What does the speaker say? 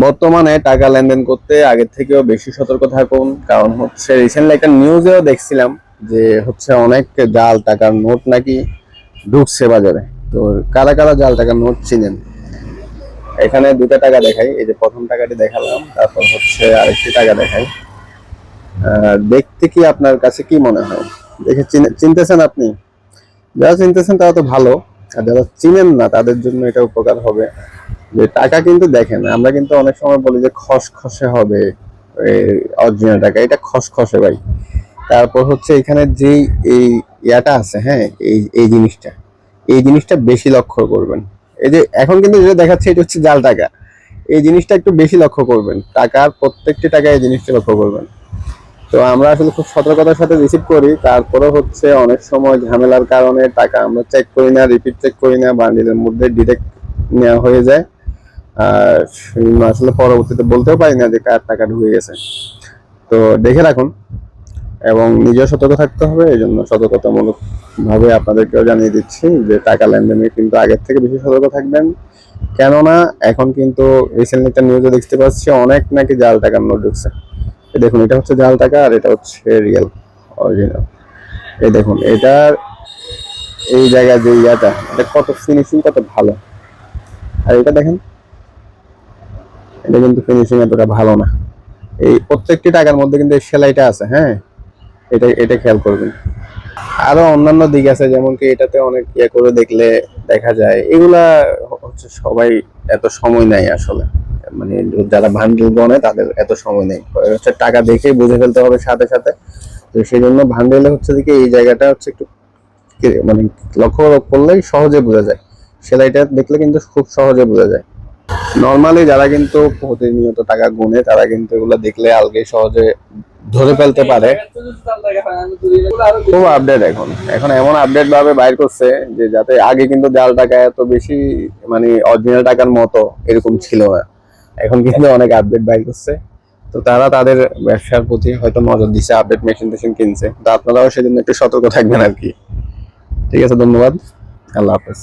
বর্তমানে টাকা লেনদেন করতে আগের থেকেও বেশি সতর্ক থাকুন। কারণ হচ্ছে রিসেন্টলি একটা নিউজেও দেখছিলাম যে হচ্ছে অনেক জাল টাকার নোট নাকি ঢুকছে বাজারে। তো কারা কারা জাল টাকার নোট চিনেন? এখানে দুটা টাকা দেখাই। এই যে প্রথম টাকাটি দেখালাম, তারপর হচ্ছে আরেকটি টাকা দেখাই। দেখতে কি আপনার কাছে কি মনে হয়? দেখে চিনে- চিনতেছেন আপনি? যারা চিনতেছেন তারা তো ভালো, আর যারা চিনেন না তাদের জন্য এটা উপকার হবে। যে টাকা কিন্তু দেখেন, আমরা কিন্তু অনেক সময় বলি যে খসখসে হবে অরিজিনাল টাকা, এটা খসখসে ভাই। তারপর হচ্ছে এখানে যেই এই ইয়াটা আছে হ্যাঁ এই এই জিনিসটা এই জিনিসটা বেশি লক্ষ্য করবেন। এই যে এখন কিন্তু যেটা দেখাচ্ছে এটা হচ্ছে জাল টাকা। এই জিনিসটা একটু বেশি লক্ষ্য করবেন, টাকার প্রত্যেকটি টাকায় এই জিনিসটা লক্ষ্য করবেন। তো আমরা আসলে খুব সতর্কতার সাথে রিসিভ করি তারপরে হচ্ছে অনেক সময় ঝামেলার কারণে টাকা আমরা চেক করি না রিপিট চেক করি না বান্ডিলের মধ্যে ডিরেক্ট নেওয়া হয়ে যায়। আসলে পরবর্তীতে বলতেও পারি না যে কার টাকা ঢুকে গেছে। তো দেখে রাখুন এবং নিজেও সতর্ক থাকতে হবে এই জন্য সতর্কতামূলক ভাবে আপনাদেরকেও জানিয়ে দিচ্ছি যে টাকা লেনদেনে কিন্তু আগের থেকে বেশি সতর্ক থাকবেন। কেননা এখন কিন্তু রিসেন্টলি একটা নিউজে দেখতে পাচ্ছি, অনেক নাকি জাল টাকার নোট ঢুকছে। দেখুন, এটা হচ্ছে জাল টাকা আর এটা হচ্ছে রিয়েল অরিজিনাল এই দেখুন, এটার এই জায়গায় যে ইয়াটা, এটা কত ফিনিশিং কত ভালো। আর এটা দেখেন এটা কিন্তু ফিনিশিং এতটা ভালো না। এই প্রত্যেকটি টাকার মধ্যে কিন্তু এই সেলাইটা আছে হ্যাঁ? এটা এটা খেয়াল করবেন। আরও অন্যান্য দিক আছে, যেমন কি এটাতে অনেক ইয়ে করে দেখলে দেখা যায়, এগুলা হচ্ছে সবাই এত সময় নাই আসলে। মানে যারা ভান্ডিল বনে তাদের এত সময় নেই। হচ্ছে টাকা দেখেই বুঝে ফেলতে হবে সাথে সাথে। তো সেই জন্য ভান্ডেলে হচ্ছে দিকে এই জায়গাটা হচ্ছে একটু মানে লক্ষ্য করলেই সহজে বোঝা যায়। সেলাইটা দেখলে কিন্তু খুব সহজে বোঝা যায়। নর্মালি যারা কিন্তু প্রতিনিয়ত টাকা গুনে, তারা কিন্তু এগুলো দেখলে আলগে সহজে ধরে ফেলতে পারে। খুব আপডেট এখন। এখন এমন আপডেট ভাবে বাইর করছে যে যাতে আগে কিন্তু জাল টাকা এত বেশি মানে অরিজিনাল টাকার মতো এরকম ছিল না। এখন কিন্তু অনেক আপডেট বাইর করছে। তো তারা তাদের ব্যবসার প্রতি হয়তো নজর দিচ্ছে আপডেট মেশিন টেশিন কিনছে। তো আপনারাও সেজন্য একটু সতর্ক থাকবেন আর কি। ঠিক আছে, ধন্যবাদ। আল্লাহ হাফেজ।